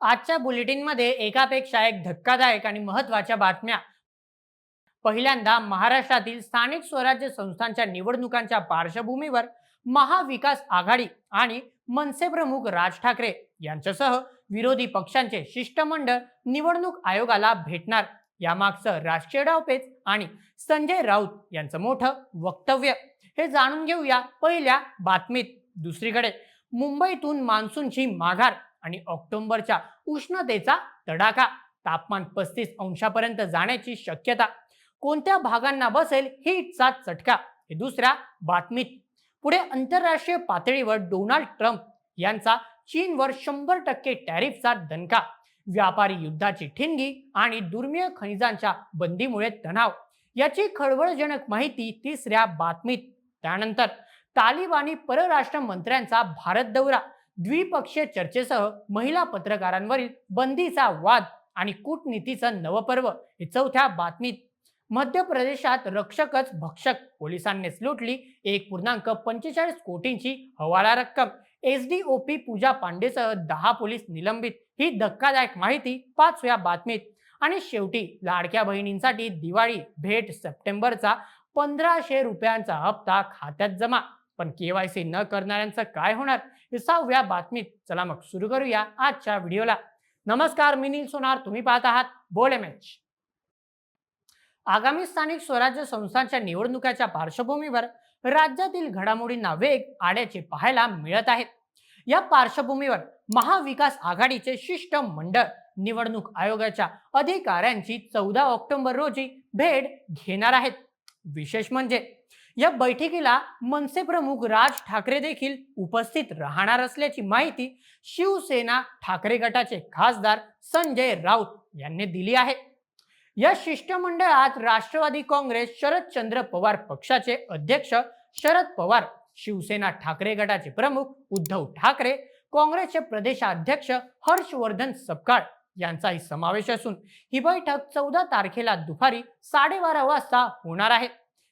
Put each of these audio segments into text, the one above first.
आजच्या बुलेटिनमध्ये एकापेक्षा एक धक्कादायक आणि महत्त्वाच्या बातम्या. पहिल्यांदा महाराष्ट्रातील स्थानिक स्वराज्य संस्थांच्या निवडणुकांच्या पार्श्वभूमीवर महाविकास आघाडी आणि मनसे प्रमुख राज ठाकरे यांच्यासह विरोधी पक्षांचे शिष्टमंडळ निवडणूक आयोगाला भेटणार यामागचं राष्ट्रीय डावपेच आणि संजय राऊत यांचं मोठं वक्तव्य. हे जाणून घेऊया पहिल्या बातमीत. दुसरीकडे मुंबईतून मान्सूनची माघार आणि ऑक्टोबरच्या उष्णतेचा तडाखा तापमान पस्तीस अंशापर्यंत जाण्याची शक्यता. कोणत्या भागांना बसेल हिटचा चटका? हे दुसऱ्या बातमीत. पुढे आंतरराष्ट्रीय पातळीवर डोनाल्ड ट्रम्प यांचा चीनवर शंभर टक्के टॅरिफचा दणका. व्यापारी युद्धाची ठिणगी आणि दुर्मिळ खनिजांच्या बंदीमुळे तणाव. याची खळबळजनक माहिती तिसऱ्या बातमीत. त्यानंतर तालिबानी परराष्ट्र मंत्र्यांचा भारत दौरा. द्विपक्षीय चर्चेसह महिला पत्रकारांवरील बंदीचा वाद आणि कूटनीतीचं नवपर्व हे चौथ्या बातमीत. मध्य प्रदेशात रक्षकच भक्षक पोलिसांनीच लुटली एक पूर्णांक पंचेचाळीस कोटींची हवाला रक्कम. S D O P Pooja पांडेसह दहा पोलीस निलंबित. ही धक्कादायक माहिती पाचव्या बातमीत. आणि शेवटी लाडक्या बहिणींसाठी दिवाळी भेट सप्टेंबरचा पंधराशे रुपयांचा हप्ता खात्यात जमा. पण केवायसी न करणाऱ्यांचं काय होणार? हे सहाव्या बातमीत चला मग सुरू करूया आजच्या व्हिडिओला. नमस्कार मी नील सोनार. तुम्ही पाहत आहात बोल एम एच आगामी स्थानिक स्वराज्य संस्थांच्या निवडणुकाच्या पार्श्वभूमीवर राज्यातील घडामोडींना वेग आल्याचे पाहायला मिळत आहेत. या पार्श्वभूमीवर महाविकास आघाडीचे शिष्टमंडळ निवडणूक आयोगाच्या अधिकाऱ्यांची चौदा ऑक्टोबर रोजी भेट घेणार आहेत. विशेष म्हणजे या बैठकीला मनसे प्रमुख राज ठाकरे देखील उपस्थित राहणार असल्याची माहिती शिवसेना ठाकरे गटाचे खासदार संजय राऊत यांनी दिली आहे. या शिष्टमंडळात राष्ट्रवादी काँग्रेस शरदचंद्र पवार पक्षाचे अध्यक्ष शरद पवार शिवसेना ठाकरे गटाचे प्रमुख उद्धव ठाकरे काँग्रेसचे प्रदेशाध्यक्ष हर्षवर्धन सपकाळ यांचाही समावेश असून ही बैठक चौदा तारखेला दुपारी साडेबारा वाजता होणार आहे.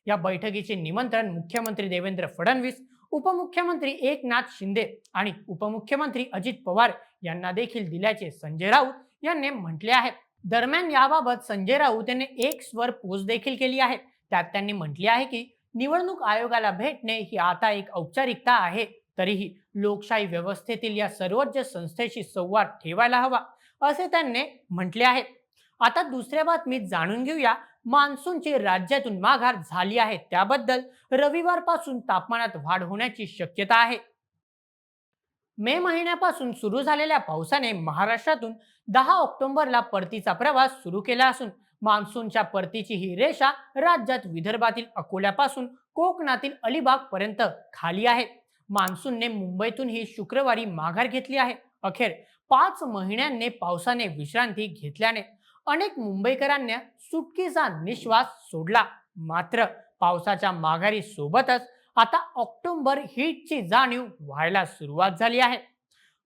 या बैठकीचे निमंत्रण मुख्यमंत्री देवेंद्र फडणवीस उपमुख्यमंत्री एकनाथ शिंदे आणि उपमुख्यमंत्री अजित पवार यांना देखील दिल्याचे संजय राऊत यांनी म्हटले आहे. दरम्यान याबाबत संजय राऊत यांनी एक स्वर पोस्ट देखील केली आहे. त्यात त्यांनी म्हटले आहे की निवडणूक आयोगाला भेटणे ही आता एक औपचारिकता आहे. तरीही लोकशाही व्यवस्थेतील या सर्वोच्च संस्थेशी संवाद ठेवायला हवा असे त्यांनी म्हटले आहे. आता दुसऱ्या बातमीत जाणून घेऊया मान्सूनची राज्यातून माघार झाली आहे. त्याबद्दल रविवारपासून तापमानात वाढ होण्याची शक्यता आहे. मे महिन्यापासून सुरू झालेल्या पावसाने महाराष्ट्रातून दहा ऑक्टोबरला परतीचा प्रवास सुरू केला असून मान्सूनच्या परतीची ही रेषा राज्यात विदर्भातील अकोल्यापासून कोकणातील अलिबाग पर्यंत खाली आहे. मान्सूनने मुंबईतून ही शुक्रवारी माघार घेतली आहे. अखेर पाच महिन्यांनी पावसाने विश्रांती घेतल्याने अनेक मुंबईकरांनी सुटकीचा निश्वास सोडला. मात्र पावसाच्या माघारी सोबतच आता ऑक्टोबर हीटची जाणीव व्हायला सुरुवात झाली आहे.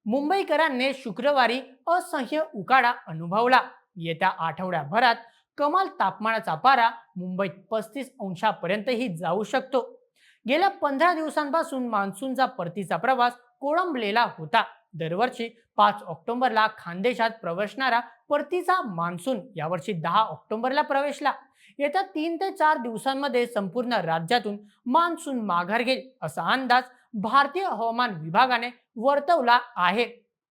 मुंबईकरांनी शुक्रवारी असह्य उकाडा अनुभवला. येत्या आठवड्याभरात कमाल तापमानाचा पारा मुंबईत पस्तीस अंशापर्यंतही जाऊ शकतो. गेल्या पंधरा दिवसांपासून मान्सूनचा परतीचा प्रवास कोळंबलेला होता. दरवर्षी पाच ऑक्टोबरला खानदेशात प्रवेशणारा परतीचा मान्सून यावर्षी दहा ऑक्टोबरला प्रवेशला. येत्या तीन ते चार दिवसांमध्ये संपूर्ण राज्यातून मान्सून माघार घेईल असा अंदाज भारतीय हवामान विभागाने वर्तवला आहे.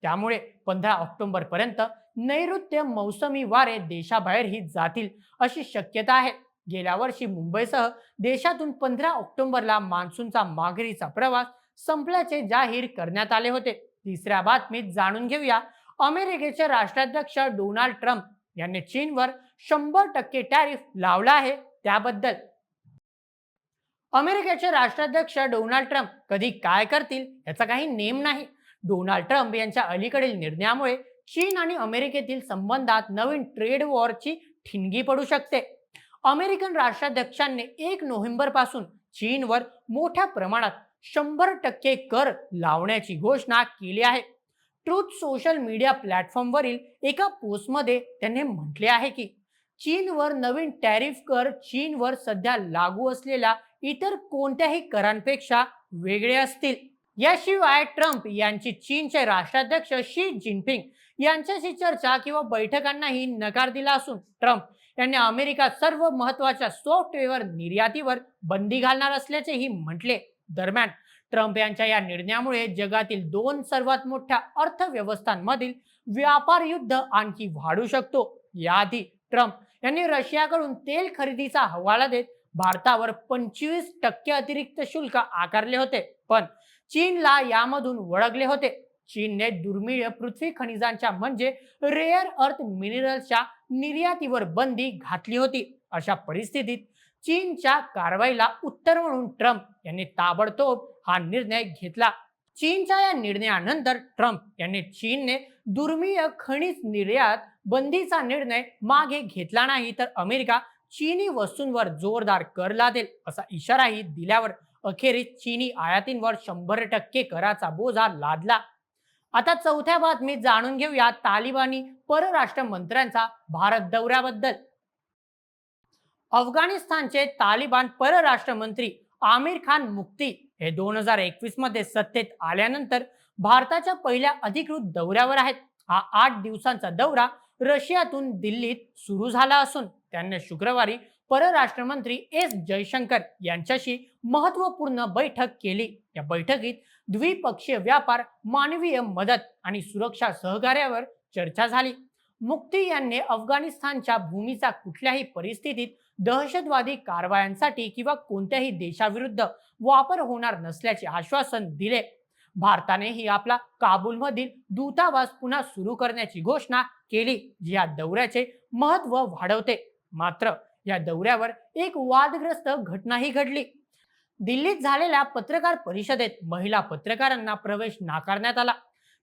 त्यामुळे पंधरा ऑक्टोबर पर्यंत नैऋत्य मौसमी वारे देशाबाहेरही जातील अशी शक्यता आहे. गेल्या वर्षी मुंबईसह देशातून पंधरा ऑक्टोबरला मान्सूनचा माघारीचा प्रवास संपल्याचे जाहीर करण्यात आले होते. तिसऱ्या बातमीत जाणून घेऊया. अमेरिकेचे राष्ट्राध्यक्ष डोनाल्ड ट्रम्प यांनी चीनवर शंभर टक्के टॅरिफ लावला आहे त्याबद्दल. अमेरिकेचे राष्ट्राध्यक्ष डोनाल्ड ट्रम्प कधी काय करतील याचा काही नेम नाही. डोनाल्ड ट्रम्प यांच्या अलीकडील निर्णयामुळे चीन आणि अमेरिकेतील संबंधात नवीन ट्रेड वॉरची ठिणगी पडू शकते. अमेरिकन राष्ट्राध्यक्षांनी एक नोव्हेंबरपासून चीनवर मोठ्या प्रमाणात शंभर टक्के कर लावण्याची घोषणा केली आहे. ट्रूथ सोशल मीडिया प्लॅटफॉर्मवरील एका पोस्टमध्ये त्यांनी म्हटले आहे की चीनवर नवीन टॅरिफ कर चीनवर सध्या लागू असलेल्या इतर कोणत्याही करांपेक्षा वेगळे असतील. याशिवाय ट्रम्प यांची चीनचे राष्ट्राध्यक्ष शी जिनपिंग यांच्याशी चर्चा किंवा बैठकांनाही नकार दिला असून ट्रम्प यांनी अमेरिका सर्व महत्त्वाच्या सॉफ्टवेअर निर्यातीवर बंदी घालणार असल्याचेही म्हटले. दरम्यान ट्रम्प यांच्या या निर्णयामुळे जगातील दोन सर्वात मोठ्या अर्थव्यवस्थांमधील व्यापार युद्ध आणखी वाढू शकतो. याआधी ट्रम्प यांनी रशियाकडून तेल खरेदीचा हवाला देत भारतावर पंचवीस टक्के अतिरिक्त शुल्क आकारले होते पण चीनला यामधून वळगले होते. चीनने दुर्मिळ पृथ्वी खनिजांच्या म्हणजे रेअर अर्थ मिनरलच्या निर्यातीवर बंदी घातली होती. अशा परिस्थितीत चीनच्या कारवाईला उत्तर म्हणून ट्रम्प यांनी ताबडतोब हा निर्णय घेतला. चीनच्या या निर्णयानंतर ट्रम्प यांनी चीनने दुर्मिळ खनिज निर्यात बंदीचा निर्णय मागे घेतला नाही तर अमेरिका चीनी वस्तूंवर जोरदार कर लादेल असा इशाराही दिल्यावर अखेरीस चीनी आयातींवर शंभर टक्के कराचा बोजा लादला. आता चौथ्या बातमीत जाणून घेऊया तालिबानी परराष्ट्र मंत्र्यांचा भारत दौऱ्याबद्दल. अफगाणिस्तानचे तालिबान परराष्ट्र मंत्री आमिर खान मुक्ती हे दोन हजार एकवीसमध्ये सत्तेत आल्यानंतर भारताच्या पहिल्या अधिकृत दौऱ्यावर आहेत. हा आठ दिवसांचा दौरा रशियातून दिल्लीत सुरू झाला असून त्यांनी शुक्रवारी परराष्ट्र मंत्री एस जयशंकर यांच्याशी महत्त्वपूर्ण बैठक केली. या बैठकीत द्विपक्षीय व्यापार मानवीय मदत आणि सुरक्षा सहकार्यावर चर्चा झाली. मुक्ती यांनी अफगाणिस्तानच्या भूमीचा कुठल्याही परिस्थितीत दहशतवादी कारवायांसाठी किंवा कोणत्याही देशाविरुद्ध वापर होणार नसल्याचे आश्वासन दिले. भारतानेही आपला काबूलमधील दूतावास पुन्हा सुरू करण्याची घोषणा केली जी या दौऱ्याचे महत्त्व वाढवते. मात्र या दौऱ्यावर एक वादग्रस्त घटनाही घडली. दिल्लीत झालेल्या पत्रकार परिषदेत महिला पत्रकारांना प्रवेश नाकारण्यात आला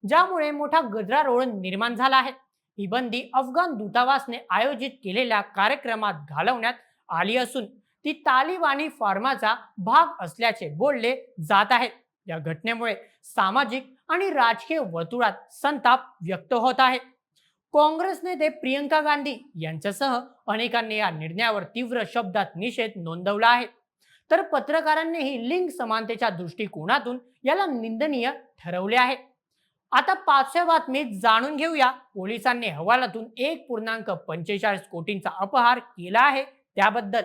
ज्यामुळे मोठा गजरारोळ निर्माण झाला आहे. ही बंदी अफगाण दूतावासने आयोजित केलेल्या कार्यक्रमात घालवण्यात आली असून ती तालिबानी फार्माचा भाग असल्याचे बोलले जात आहे या घटनेमुळे सामाजिक आणि राजकीय वर्तुळात संताप व्यक्त होत आहे. काँग्रेस नेते प्रियंका गांधी यांच्यासह अनेकांनी या निर्णयावर तीव्र शब्दात निषेध नोंदवला आहे. तर पत्रकारांनीही लिंग समानतेच्या दृष्टिकोनातून याला निंदनीय ठरवले आहे. आता पाचव्या बातमीत जाणून घेऊया. पोलिसांनी हवालातून एक पूर्णांक पंचेचाळीस कोटींचा अपहार केला आहे. त्याबद्दल.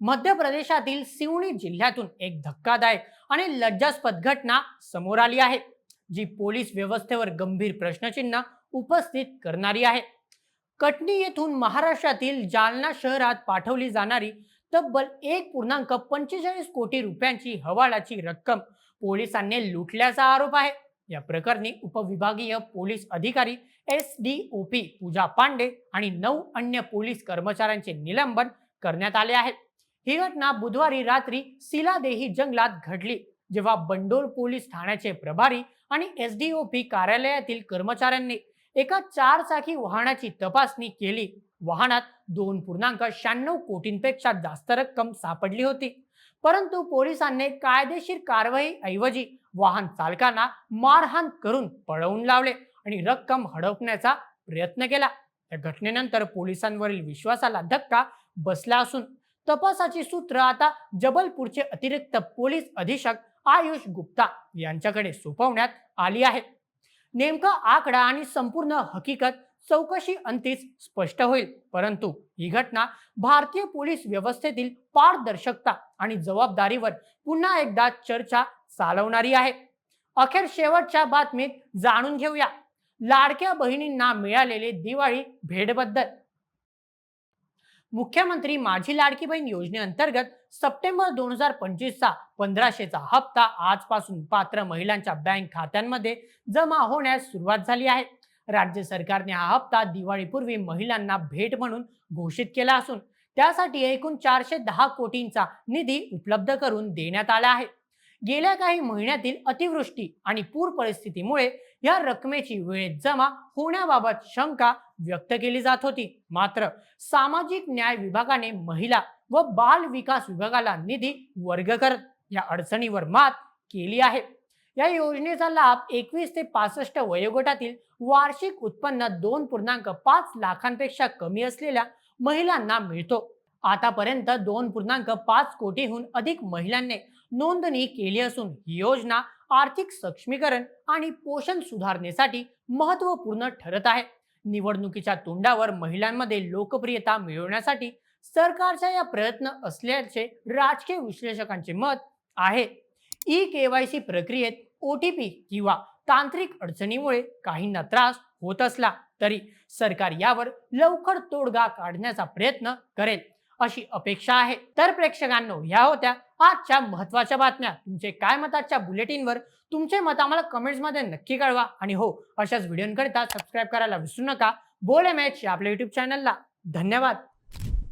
मध्य प्रदेशातील सिवणी जिल्ह्यातून एक धक्कादायक आणि लज्जास्पद घटना समोर आली आहे जी पोलीस व्यवस्थेवर गंभीर प्रश्नचिन्ह उपस्थित करणारी आहे. कटनी येथून महाराष्ट्रातील जालना शहरात पाठवली जाणारी तब्बल एक पूर्णांक पंचेचाळीस कोटी रुपयांची हवालाची रक्कम पोलिसांनी लुटल्याचा आरोप आहे. या प्रकरणी उपविभागीय पोलीस अधिकारी S D O P Pooja Pandey आणि नऊ अन्य पोलीस कर्मचाऱ्यांचे निलंबन करण्यात आले आहे. ही घटना बुधवारी रात्री सिलादेही जंगलात घडली जेव्हा बंडोल पोलीस ठाण्याचे प्रभारी आणि एस डी ओ पी कार्यालयातील कर्मचाऱ्यांनी एका चार चाकी वाहनाची तपासणी केली. वाहनात दोन पूर्णांक शहाण्णव कोटींपेक्षा जास्त रक्कम सापडली होती. परंतु पोलिसांनी कायदेशीर कारवाई ऐवजी वाहन चालकांना मारहाण करून पळवून लावले आणि रक्कम हडपण्याचा प्रयत्न केला. या घटनेनंतर पोलिसांवरील विश्वासाला धक्का बसला असून तपासाची सूत्र आता जबलपूरचे अतिरिक्त पोलीस अधीक्षक आयुष गुप्ता यांच्याकडे सोपवण्यात आली आहे. नेमका आकडा आणि संपूर्ण हकीकत चौकशी अंतीच स्पष्ट होईल. परंतु ही घटना भारतीय पोलीस व्यवस्थेतील पारदर्शकता आणि जबाबदारीवर पुन्हा एकदा चर्चा चालवणारी आहे. अखेर शेवटच्या बातमीत जाणून घेऊया. लाडक्या बहिणींना मिळालेले दिवाळी भेटबद्दल. मुख्यमंत्री माझी लाडकी बहीण योजनेअंतर्गत सप्टेंबर दोन हजार पंचवीसचा पंधराशेचा हप्ता आजपासून पात्र महिलांच्या बँक खात्यांमध्ये जमा होण्यास सुरुवात झाली आहे. राज्य सरकारने हा हप्ता दिवाळीपूर्वी महिलांना भेट म्हणून घोषित केला असून त्यासाठी एकूण चारशे दहा कोटींचा निधी उपलब्ध करून देण्यात आला आहे. गेल्या काही महिन्यातील अतिवृष्टी आणि पूर परिस्थितीमुळे या रकमेची वेळेत जमा होण्याबाबत शंका व्यक्त केली जात होती. मात्र सामाजिक न्याय विभागाने महिला व बाल विकास विभागाला निधी वर्ग करत या अडचणीवर मात केली आहे. या योजनेचा लाभ एकवीस ते पासष्ट वयोगटातील वार्षिक उत्पन्न दोन पूर्णांक पाच लाखांपेक्षा कमी असलेल्या महिलांना मिळतो. आतापर्यंत दोन पूर्णांक पाच कोटीहून अधिक महिलांनी नोंदणी केली असून ही योजना आर्थिक सक्षमीकरण आणि पोषण सुधारणेसाठी महत्त्वपूर्ण ठरत आहे. निवडणुकीच्या तोंडावर महिलांमध्ये लोकप्रियता मिळवण्यासाठी सरकारच्या या प्रयत्न असल्याचे राजकीय विश्लेषकांचे मत आहे. ई केवायसी प्रक्रियेत ओ टी पी किंवा तांत्रिक अडचणीमुळे काहींना त्रास होत असला तरी सरकार यावर लवकर तोडगा काढण्याचा प्रयत्न करेल अशी अपेक्षा आहे. तर प्रेक्षकांनो ह्या होत्या आजच्या महत्त्वाच्या बातम्या. तुमचे काय मत आजच्या बुलेटिनवर? तुमचे मत आम्हाला कमेंट्समध्ये नक्की कळवा. आणि हो अशाच व्हिडिओकरिता सबस्क्राईब करायला विसरू नका. बोले मॅच एच आपल्या युट्यूब चॅनलला धन्यवाद.